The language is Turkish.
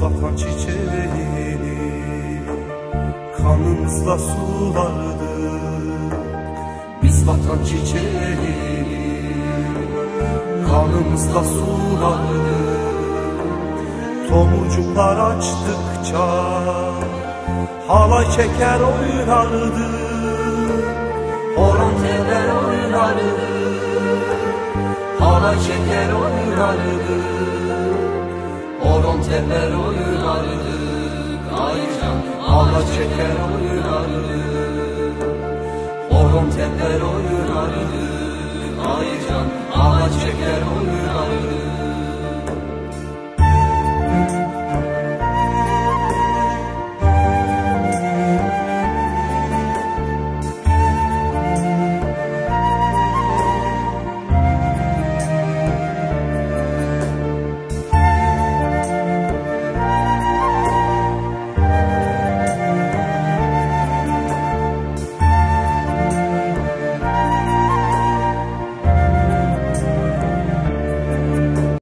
vatan çiçeğini Kanımızla sulardık Biz vatan çiçeğini Kanımızla sulardık Tomurcuklar açtıkça Halay çeker oynardık Horon teler oynardık Halay çeker oynardık Teler oynardık Aycan halay çeker oynardık Horon teler oynardık Aycan halay çeker oynardık